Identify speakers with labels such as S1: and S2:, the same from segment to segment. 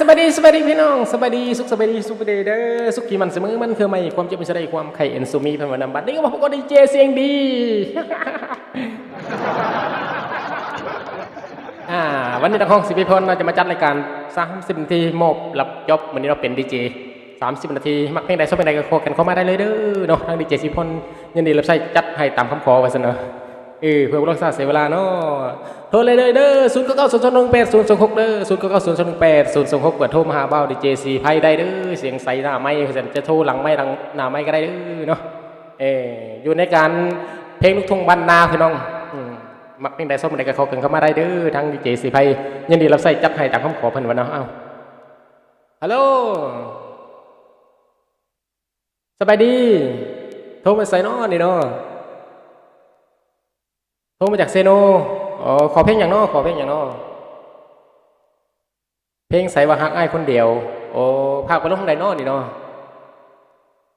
S1: สบายดีสบายดีพี่น้องสบายดีสุขสบายดีสุขสบายดีเด้อสุขีมันเสมอมันคือไม่ความเจ็บมันจะได้ความไข่เอ็นซูมีพันวันนำบัดนี้ก็มาพบกับดีเจเสียงดีอ่าวันนี้นักห้องสิบพลเราจะมาจัดรายการ30นาทีโมบรับจบวันนี้เราเป็นดีเจ30นาทีมักเพลงใดชอบเพลงใดก็โคกันเข้ามาได้เลยเด้อเนาะทางดีเจสิพลยินดีรับใช้จัดให้ตามคำขอไว้เสนอ เออเพื่อรักษาเสียเวลาเนาะโทรเลยเลยเด้อศูนย์เก้าเก้าศูนย์สองหนึ่งแปดศูนย์สองหกเด้อศูนย์เก้าเก้าศูนย์สองหนึ่งแปดศูนย์สองหกเปิดโทรมาหาเบ้าดีเจสีไพ่ได้เด้อเสียงใสหน้าไม้จะโทรหลังไม้หลังหน้าไม้ก็ได้เด้อเนาะเอออยู่ในการเพลงลูกทุ่งบ้านนาพี่น้องมักเพลงใดส้มใดก็เขาเกินเข้ามาได้เด้อทางดีเจสีไพยินดีรับใส่จัดให้ตามคำขอเพิ่นวันเนาะเอ้าฮัลโหลสบายดี โทรมาใส่นาะนี่เนาะ โทรมาจากเซโนอ๋อขอเพลงอย่างนาะขอเพลงอย่างนาะเพลงใส่ว่าฮักไอ้คนเดียวโอ้ภาคไปลงทางใดนาะนี่เนาะ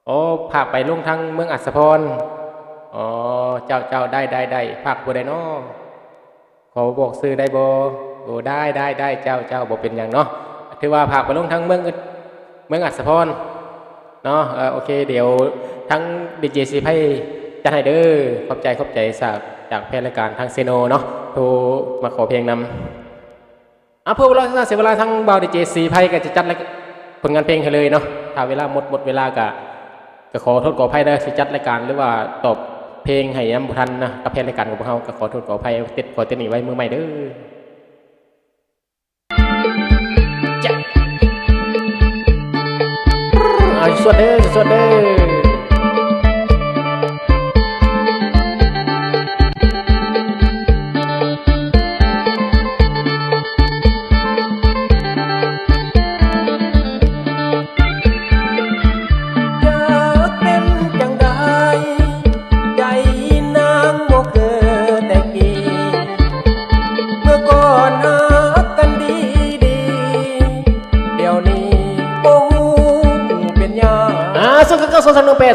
S1: โอ้ภาคไปลงทางเมืองอัศพรอ๋อเจ้าเจ้าได้ได้ได้ภาคบัไดนาะขอบอกซื้อได้บโอ้ได้ได้ได้เจ้าเจ้าบ่เป็นอย่างเนาะถือว่าภาคไปลงทั้งเมืองเมืองอัศพรเนาะเออโอเค เดี๋ยวทั้งดีเจซีให้จะให้เด้อขอบใจขอบใจจาก จากแพทย์รายการทางเซโนเนาะโทรมาขอเพลงนำอะเพื่อเวลาเสียเวลาทั้งบาวดีเจซีไพ่ก็จะจัดรายผลงานเพลงให้เลยเนาะถ้าเวลาหมดหมดเวลาก็ก็ขอโทษขออภัยนะสิจัดรายการหรือว่าตอบเพลงให้ย้ำบุทันนะกับเพลงรายการของพวกเขาก็ขอโทษขออภัยติดขอเต้นหนีไว้มือใหม่เด้อจ้ะเอาสวดเด้อสวดเด้อ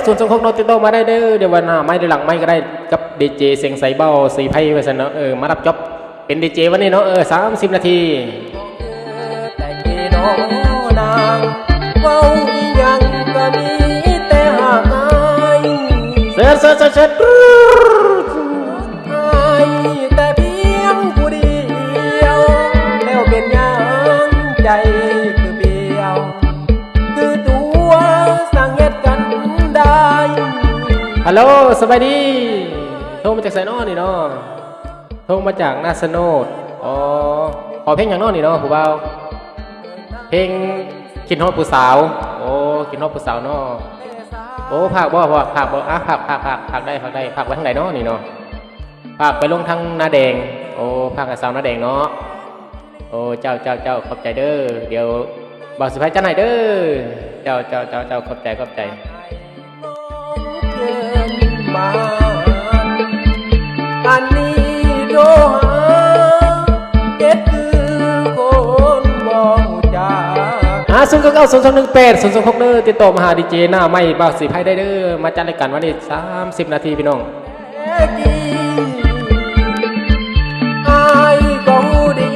S1: าส่วนสองหนึ่งแปดส่วนสองหกโนติดต่อมาได้เด้อเดี๋ยววันหน้าไม่ได้หลังไม่ก็ได้กับดีเจเสียงใสเบ้าสีไพ่ไปซะเนาะเออมารับจ็อบเป็นดีเจวันนี้เนาะเออสามสิบนาทีแต่กี่น้องนางเว้าอีหยังก็มีแต่หากอายเสิร์ชเสิร์ชเสิร์ช ฮัลโหลสบายดี โทรมาจากไซนอนี่เนาะโทรมาจากนาสโนดอ๋อขอเพลงอย่างนอนี่เนาะผู้เบาเพลงกินฮอดผู้สาว โอ้กินฮอดผู้สาวเนาะโอ้ภาคบ่ภาคภาคบ่อะภาคภาคภาคภาคได้ภาคได้ภาคไว้ทางไหนเนาะนี่เนาะภาคไปลงทางนาแดง โอ้ภาคกับสาวนาแดงเนาะโอ้เจ้าเจ้าเจ้าขอบใจเด้อเดี๋ยวบอกสิพายเจ้าไหนอยเด้อเจ้าเจ้าเจ้าเจ้าขอบใจขอบใจ อันนี้โดหาเจ็ดคือคนบอกจ้าอ่าศูนย์เก้าเก้าศูนย์สองหนึ่งแปดศูนย์สองหกเด้อติดต่อมาหาดีเจหน้าไม่บอกสิพายได้เด้อมาจัดรายการวันนี้สามสิบนาทีพี่น้องอายก็หูดี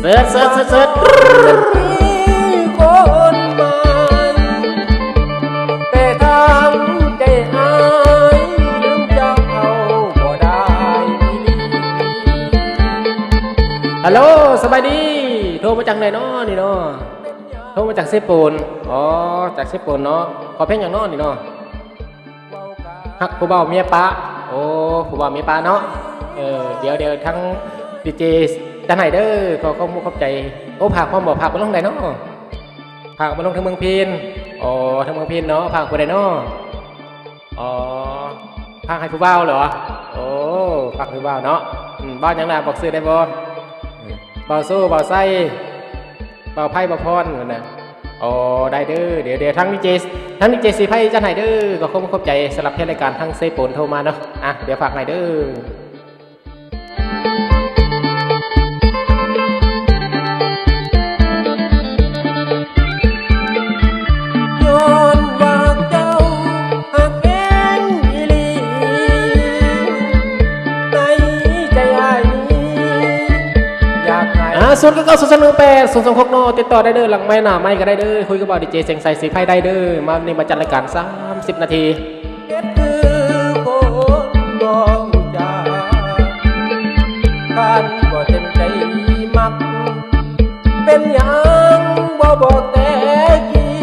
S1: เสิร์ชเสิร์ชเสิร์ช ฮัลโหลสบายดี โทรมาจากไหนเนาะนี่เนาะโทรมาจากเซปูนอ๋อ จากเซปูนเนาะ ขอเพลงอย่างนาะนี่เนาะฮักผู้เบาเมียปะโอ้ผู้เบาเมียปะเนาะ เออ เดี๋ยวเดี๋ยวทั้งดีเจด้านไหนเด้อขอข้อมูลเข้าใจ โอ้ผักความบอกผักมาลงไหนเนาะผักมาลงทางเมืองพีนอ๋อทางเมืองพีนเนาะผักผู้ใดเนาะอ๋อผักให้ผู้เบาเหรอ โอ้ผักผู้เบาเนาะบ้านยังไงบอกซื้อได้บ่ เบาสู้เบาไส้เบาไพ่เบาพรนั่นนะอ๋อได้เด้อเดี๋ยวเดี๋ยวทั้งดีเจทั้งดีเจสีไพ่จันไหนเด้อก็คงคุณขอบใจสำหรับเพจรายการทั้งเซโปนโทรมาเนาะอะเดี๋ยวฝากหน่อยเด้อ ศูนย์เก้าเก้าศูนย์สองหนึ่งแปดศูนย์สองหกโนติดต่อได้เด้อหลังไม่หนาไม่ก็ได้เด้อคุยกับบ่าวดีเจเสียงใสสีไพ่ได้เด้อมานี่มาจัดรายการสามสิบนาที
S2: เฮ็ดคือคนบ่ฮู้จักท่านบ่เต็มใจมัก เป็นหยังบ่บอกแต่กี้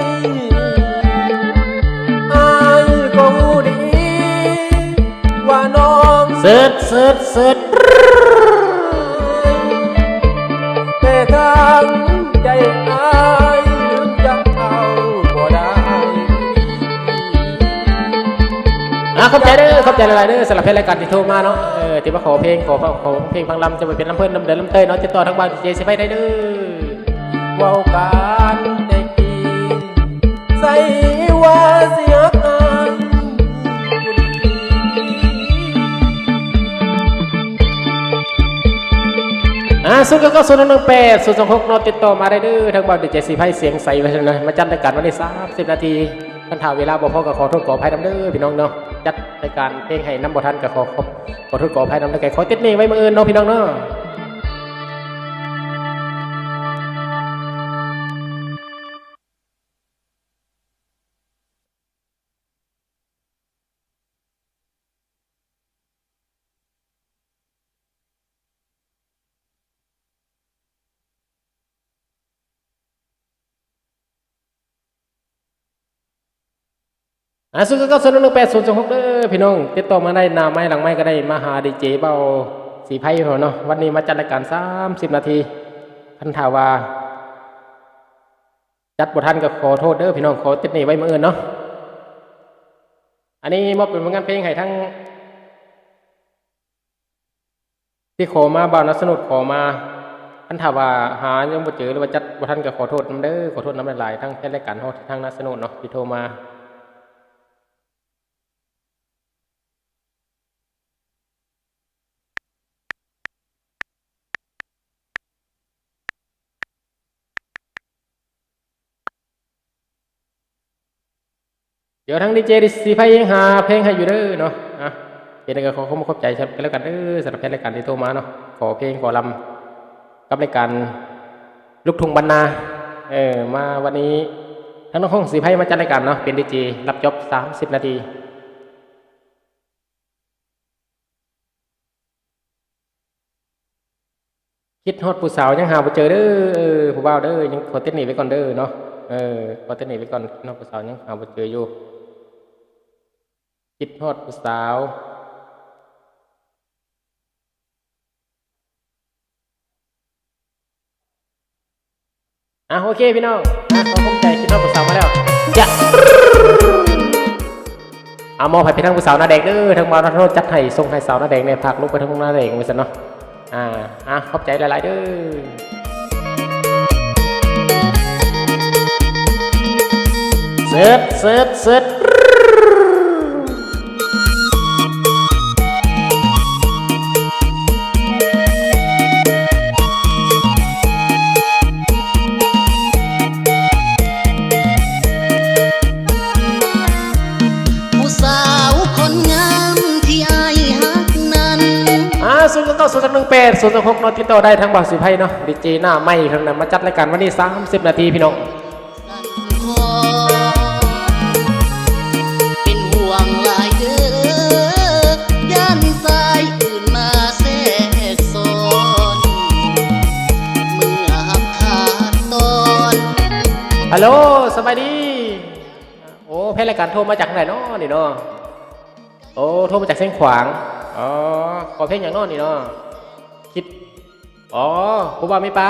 S2: อายก็รู้ดี ว่าน้อง
S1: เสิร์ชเสิร์ชเสิร์ช ขอบใจเด้อขอบใจหลายๆเด้อสำหรับเพลงรายการที่โทรมาเนาะเออที่มาขอเพลงขอขอเพลงฟังลำจะไปเป็นลำเพิ่นลำเดินลำเตยเนาะติดต่อทางบ้านดีเจสีไพ่ได้เด้อ
S2: เว้ากันได้กี่ใส่ว่าเสียกันอยู่ดี
S1: อ่าศูนย์เก้าเก้าศูนย์หนึ่งแปดศูนย์สองหกโนติดต่อมาได้เด้อทางบ้านดีเจสีไพ่เสียงใสไว้เลยมาจัดรายการวันนี้สามสิบนาทีคันถามเวลาบ่พอก็ขอโทษขออภัยนำเด้อพี่น้องเนาะ จัดในการเพลงให้น้ำบ่ทันกับขอขอขอโทษขออภัยน้ำเด้อไก่ขอติดนี่ไว้มืออื่นเนาะพี่น้องเนาะ อ่าศูนย์เก้าศูนย์หนึ่งแปดศูนย์สองหกเด้อพี่น้องติดต่อมาได้หนาไม้หลังไม้ก็ได้มาหาดีเจเบาสีไพ่เขาเนาะวันนี้มาจัดรายการสามสิบนาทีท่านถาวาจัดบททันก็ขอโทษเด้อพี่น้องขอติดหนี่ไว้เมื่ออื่นเนาะอันนี้มอบเป็นผลงานเพลงให้ทั้ง ที่ขอมาบ่าวนัสนุดขอมาท่านถาวาหายังบ่เจอหรือว่าจัดบททันก็ขอโทษน้ำเด้อขอโทษน้ำหลายๆทั้งแค่รายการทั้งนัสนุดเนาะที่โทรมา เดี๋ยวทั้งดีเจดิสีไพยังหาเพลงให้อยู่เด้อเนาะอะเป็นอะไรก็ขอขอบคุณขอบใจกันแล้วกันเด้อสำหรับแฟนรายการที่โทรมาเนาะขอเพลงขอลำกับรายการลูกทุ่งบรรณาเออมาวันนี้ทั้งน้องห้องสีไพมาจัดรายการเนาะเป็นดีเจรับจบสามสิบนาทีคิดฮอดผู้สาวยังหาบ่เจอเด้อผู้บ่าวเด้อยังขอเต้นหนีไว้ก่อนเด้อเนาะเออขอเต้นหนีไว้ก่อนคิดฮอดผู้สาวยังหาบ่เจออยู่ คิดฮอดผู้สาว อะโอเคพี่น้องอะขอภูมิใจคิดฮอดผู้สาวมาแล้วจะเอามอบให้พี่ทั้งผู้สาวหน้าแดงเด้อทั้งมาทั้งโทษจัดให้ส่งให้สาวหน้าแดงในผักลูกไปทั้งหน้าแดงไว้ซะเนาะ อ่า อะขอบใจหลาย ๆ เด้อเสิร์ชเสิร์ชเสิร์ช
S3: ย์
S1: เก้าศูนย์หนึ่งแปดศูนย์หกนอติดต่อได้ทั้งบ่าวสิไพ่เนาะดีเจหน้าไม่ครั้งนั้นมาจัดรายการวันนี้สามสิบนาทีพี่น้อง
S3: สั่นคอเป็นห่วงหลายเด้อย่านสายอื่นมาแทรกซ้อนเมื่อหักขาดตอน
S1: ฮัลโหลสบายดี โอ้เพลงรายการโทรมาจากไหนเนาะนี่เนาะโอ้โทรมาจากเส้นขวางอ๋อขอเพลงอย่างเน้อนี่เนาะคิด อ๋อผู้ว่าไม่ป้า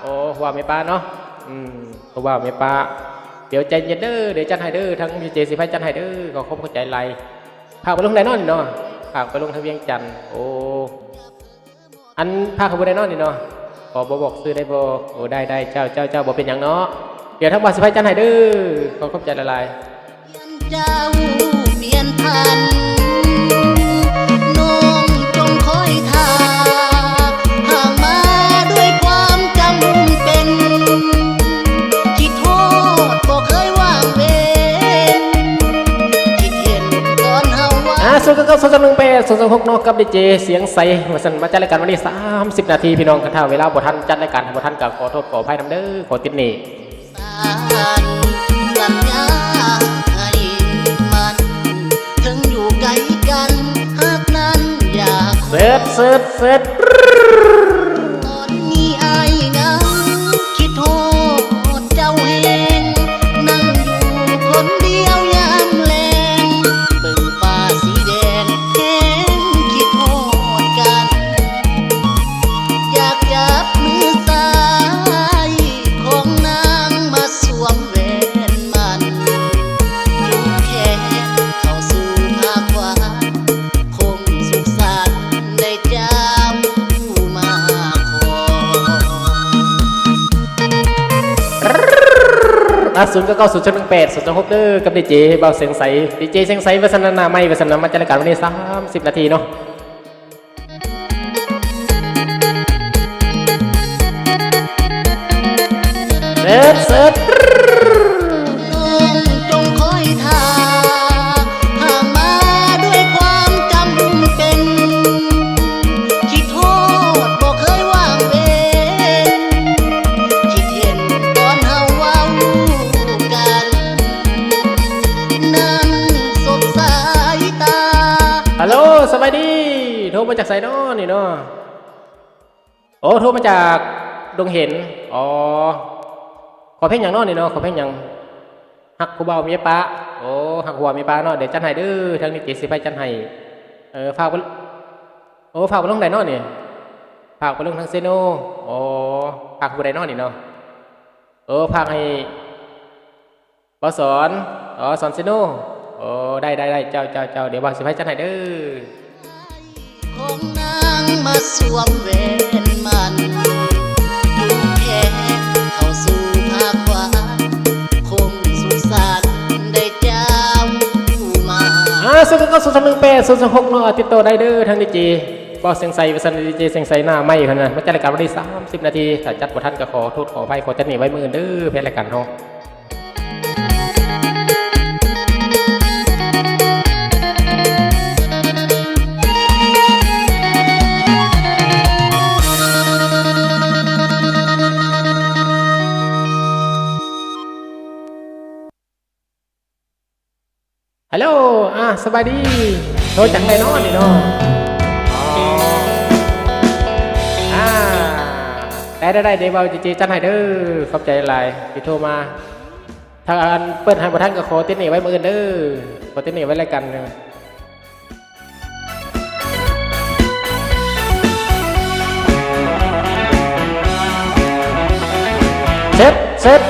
S1: โอ้ผู้ว่าไม่ป้าเนาะอืมผู้ว่าไม่ป้าเดี๋ยวใจเย็นเด้อเดี๋ยวจันไฮเดอร์ทั้งพีเจสิพายจันไฮเดอร์ขอขอบเข้าใจไรพาไปลงไหนนอนนี่เนาะพาไปลงทะเบียงจันทน์โอ้อันพาเขาไปได้เนอนนี่เนาะขอบอกบอกซื้อได้บ่โอ้ได้ได้เจ้าเจ้าเจ้าบอกเป็นอย่างเนาะเดี๋ยวทั้งบาสิพายจันไฮเดอร์ขอขอบใจละลาย
S3: เจ้าเปลี่ยนพัน ษบ่เคยว่างเว้นคิดเห็นตอนเฮาว่า
S1: อ่าส่วนเก้าส่วนหนึ่งแปดส่วนสองหกเนาะกับดีเจเสียงใสมาสันมาจัดรายการวันนี้สามสิบนาทีพี่น้องกันถ้าเวลาบ่ทันจัดรายการบ่ทันกับขอโทษขออภัยนำเด้อขอติดหนี่
S3: สารสัญญาให้มันถึงอยู่ไกลกันหากนั้นอยาก
S1: เสร็จเสร็จเสร็จ
S3: นะ
S1: ศูนย์เก้าเก้าศูนย์หนึ่งแปดศูนย์ชั้นหกเด้อกับดีเจเบาเสียงใสดีเจเสียงใสวัฒนนาไม่วัฒนนามาจัดรายการวันนี้สามสิบนาทีเนาะเสร็จเสร็จ
S3: มาจาก
S1: ไซนอนี่เนาะโอ้โทรมาจากดงเห็น อ๋อ ขอเพลงอย่างนอนี่เนาะ ขอเพลงอย่างหักกูเบาเมียปะโอ้หักหัวเมียปะเนาะ เดี๋ยวจันให้เด้อทางนี้เจสิไปจันให้เออฝากไปโอ้ฝากไปลงไดเนอนี่ฝากไปลงทางเซโนโอ้ฝากกูไดเนอนี่เนาะ เออฝากให้บอสอน อ๋อ สอนเซโนโอ้ได้ได้ได้เจ้าเจ้าเจ้าเดี๋ยวบางสิไปจันให้เด้อ
S3: ของนางมาสวมแหวนมันอยู่แค่เข้าสู่ภาควาคงสุสันได้เจ้ามา
S1: อ่าศูนย์เก้าศูนย์หนึ่งแปดศูนย์สองหกเนาะติดต่อได้เด้อทางดีเจบอสเสียงใสวิสันดีเจเสียงใสหน้าไม่ขนาดมาจัดรายการวันนี้สามสิบนาทีถ้าจัดบ่ทันก็ขอโทษขออภัยขอจัดหนีไว้มือเด้อแพ้รายการเฮาะ ฮัลโหล อะสบายดี โทรจากไหนเนาะนี่นาะอ๋ออ่าได้ได้ได้เดี๋ยวเบาจีจีจัดให้เด้อ ขอบใจหลายที่โทรมาถ้าอันเปิดให้บ่ทันก็ขอติดหนีไว้มือเด้อขอติดหนีไว้รายการเด้อเสร็จเสร็จ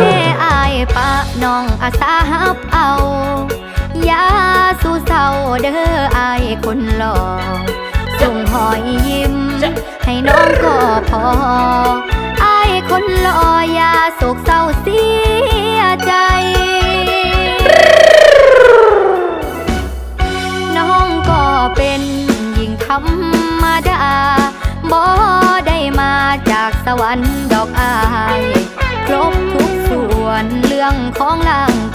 S4: แม่อายปะน้องอาสาฮับเอา ยาสู้เศร้าเด้ออายคนหล่อส่งหอยยิ้ม ให้น้องก็พออายคนหล่อยาโศกเศร้าเสียใจ น้องก็เป็นหญิงธรรมดาบ่ได้มาจากสวรรค์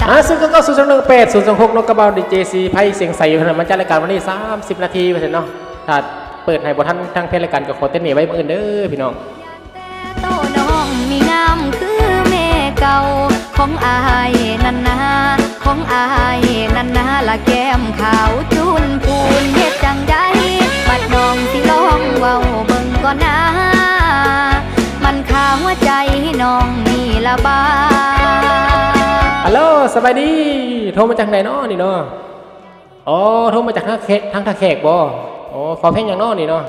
S4: ร่างกาย
S1: อ่าซึ่งก็ก็ศูนย์สองหนึ่งแปดศูนย์สองหกนกกระเบาดีเจซีไพ่เสียงใสอยู่ขนาดมันจัดรายการวันนี้สามสิบนาทีไปเสร็จเนาะถ้าเปิดให้บทันทางเพจรายการก็ขอเต้นหนีไว้มือเด้อพี่น้อง
S4: โตน้องมีงามคือแม่เก่าของอายนันนาของอายนันนาละแก้มขาวจุนพูนเฮ็ดจังได้บัดน้องสิลองเว้าเบิ่งก่อนนะมันขาหัวใจน้องนี่ละบา
S1: สบายดี โทรมาจากไหนเนาะนี่เนาะอ๋อโทรมาจากทางแขกทางทางแขกบ่อ๋อขอเพลงอย่างเนาะนี่เนาะ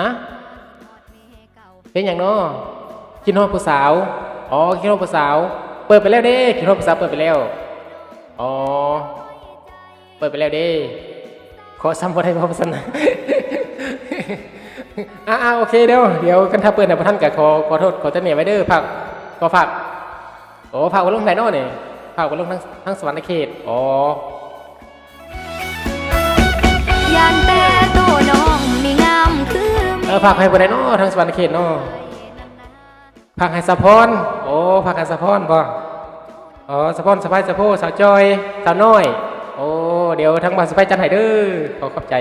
S1: ฮะเพลงอย่างเนาะคิดฮอดผู้สาว อ๋อคิดฮอดผู้สาว เปิดไปแล้วเด้คิดฮอดผู้สาวเปิดไปแล้ว อ๋อ เปิดไปแล้วเด้ขอซ้ำบ่ได้บ่ประสนะอ่าอ่าโอเคเดี๋ยวเดี๋ยวกันถ้าเปิดในประท่านกับขอขอโทษขอเต้นเนี่ยไว้เด้อฝากขอฝาก โอ้ฝากไว้ลงไหนเนาะเนี่ยฝากไว้ลงทั้งทั้งสวรรค์เขตอ๋อ
S4: ยานแต่โตน้องมีงามคือ
S1: เออฝากให้บนไหนเนาะทั้งสวรรค์เขตเนาะฝากให้สะพอนโอ้ฝากให้สะพอนบ่อ๋อสะพอนสะพายสะโพกสาวจอยสาวน้อย โอ้เดี๋ยวทั้งบาสไปจันไห้เด้อขอขอบใจ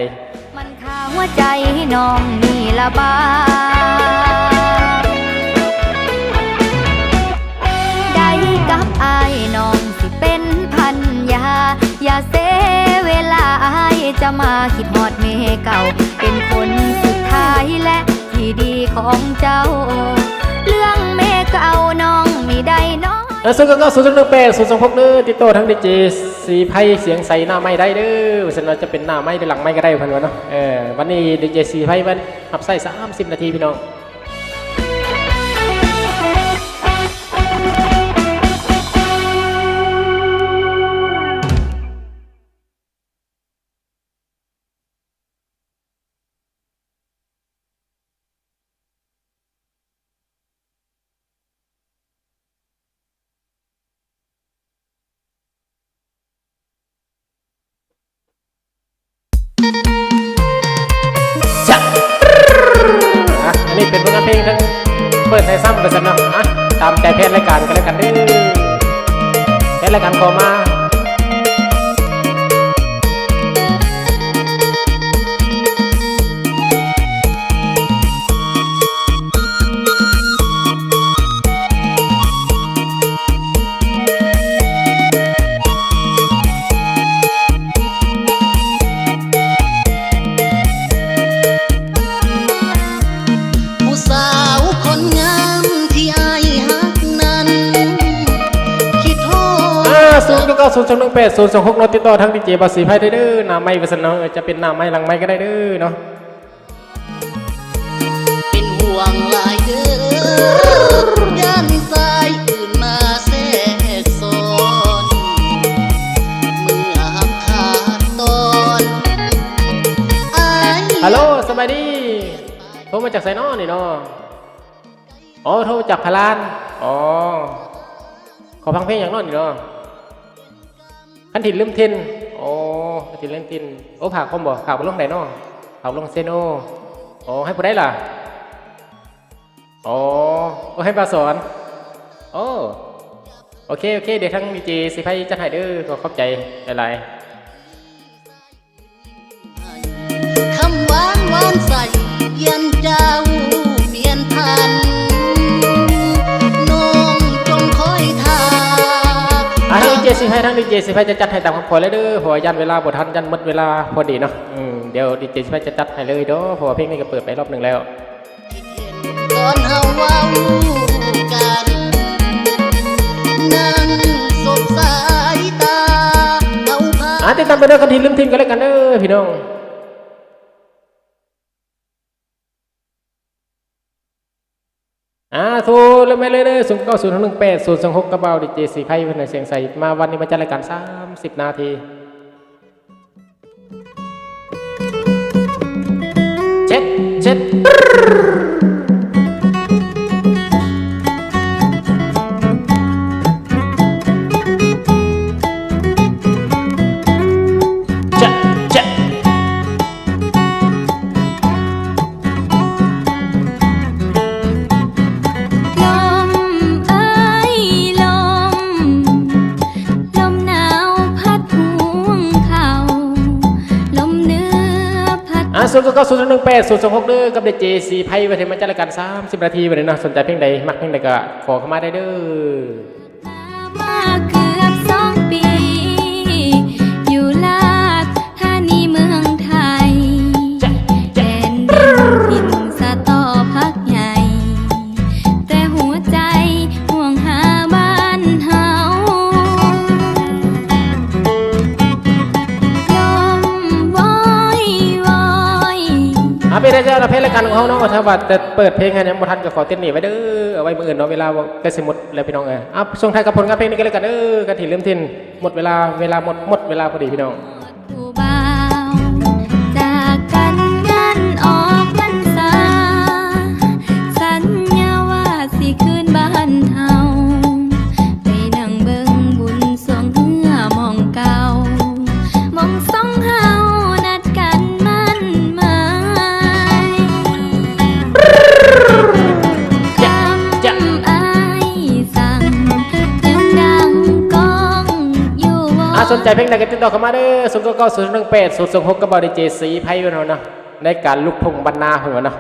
S4: มันข้าหัวใจให้น้องนี่ละบา อย่าเสเวลาอายจะมาคิดฮอดเมเก่า เป็นคนสุดท้ายและที่ดีของเจ้า เรื่องเมเก่าน้องมีได้น้อย
S1: เออศูนย์เก้าเก้าศูนย์สองหนึ่งแปดศูนย์สองหกเด้อติดต่อทั้งดีเจสีไพ่เสียงใสหน้าไม้ได้เด้อวันว่าจะเป็นหน้าไม้หรือหลังไม้ก็ได้พันวะเนาะเออวันนี้ดีเจสีไพ่วันหับใส่สามสิบนาทีพี่น้อง เปิดไปสนะอะตามใจแพทย์รายการกันแล้วกันเด้อแพทย์รายการขอมา
S3: ก้า
S1: เก้าศูนย์สองหนึ่งแปดศูนย์สองหกเราติดต่อทั้งดีเจบาสีไพ่ได้เด้อหน้าไม้กันสันเนาะเออจะเป็นหน้าไม้หลังไม้ก็ได้เด้อเนาะ
S3: เป็นห่วงหลายเด้อย่านสายอื่นมาแทรกซ้อนเมื่อหำขาดตอนอาย
S1: ฮัลโหลสบายดีโทรมาจากไซนอนี่เนาะอ๋อโทรมาจากพารานอ๋อขอฟังเพลงอย่างเนอนนี่เนาะ ขันถิ่นลืมทินโอ้ขันถิ่นลืมทินโอ้ผ่าคอมบ่ผ่าบนลงไหนเนาะผ่าบนลงเซโนอ๋อให้ผู้ได้ล่ะอ๋อโอ้ให้ปลาสอนโอ้โอเคโอเคเดี๋ยวทั้งดีเจสิไพจัดให้เด้อขอขอบใจหลาย
S3: คำหวานหวานใส่ยันเจ้าเสิ
S1: ไพทั้งดีเจสิไพจะจัดให้ตามคำขอเลยเด้อเพราะว่ายันเวลาบ่ทันยันหมดเวลาพอดีเนาะอืมเดี๋ยวดีเจสิไพจะจัดให้เลยเด้อเพราะว่าเพลงนี้ก็เปิดไปรอบหนึ่งแล้ว
S3: ตอนเฮาเว้ากันนั่งสบสายตาเอาผ้า
S1: อะติดตามไปเด้อกันทีลืมทิ้งกันแล้วกันเด้อพี่น้อง อ่าโทรเลยไม่เลยเลยศูนย์เก้าศูนย์หนึ่งแปดศูนย์สองหกกระเป๋าดีเจสีไพ่เพื่อนเสียงใสมาวันนี้มาจัดรายการสามสิบนาทีเช็ดเช็ด ศูนย์เก้าศูนย์หนึ่งแปดศูนย์สองหกเด้อกับเดเจสีไพ่ประเทศมาจัดรายการสามสิบนาทีวันนี้เนาะสนใจเพลงใดมักเพลงใดก็ขอเข้ามาได้เด้อ
S4: ได้เป็
S1: นระยะประเภทละกันของเขาเนาะถ้าว่าจะเปิดเพลงให้เนี่ยบ่ทันก็ขอเต้นหนีไว้เด้อเอาไว้มื้ออื่นเนาะเวลาใกล้สิหมดแล้วพี่น้องเอ้ยอะส่งท้ายกับผลงานเพลงนี้กันเลยกันเด้อกันที่ลืมทินหมดเวลาเวลาหมดหมดเวลาพอดีพี่น้อง ใจเพลงใดก็ติดต่อเข้ามาเด้อศูนย์เก้าเก้าศูนย์หนึ่งแปดศูนย์สองหกกระบอกดีเจสีไพ่เนาะเนาะในการลุกทุ่งบรรณาหัวเนาะ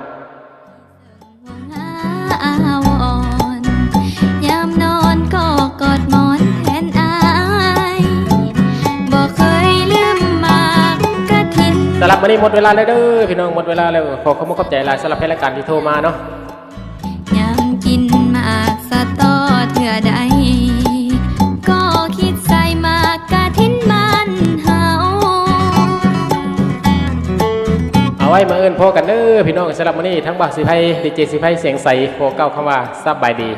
S5: อาวรยามนอนก็กอดหมอนแทนอายบอกเคยลืมหมากกะทิน
S1: สำหรับวันนี้หมดเวลาแล้วเด้อพี่น้องหมดเวลาแล้วขอขอบคุณขอบใจหลายสำหรับเพลงรายการที่โทรมาเนาะ
S5: ยามกินหมากสะตอเถื่อใด
S1: ไว้มาเอิญนพอกันเด้อพี่น้องสำหรับมันนี้ทั้งบักวสิไพดีเจสิไพเสียงใสโฟเก้าคำว่าสบายดี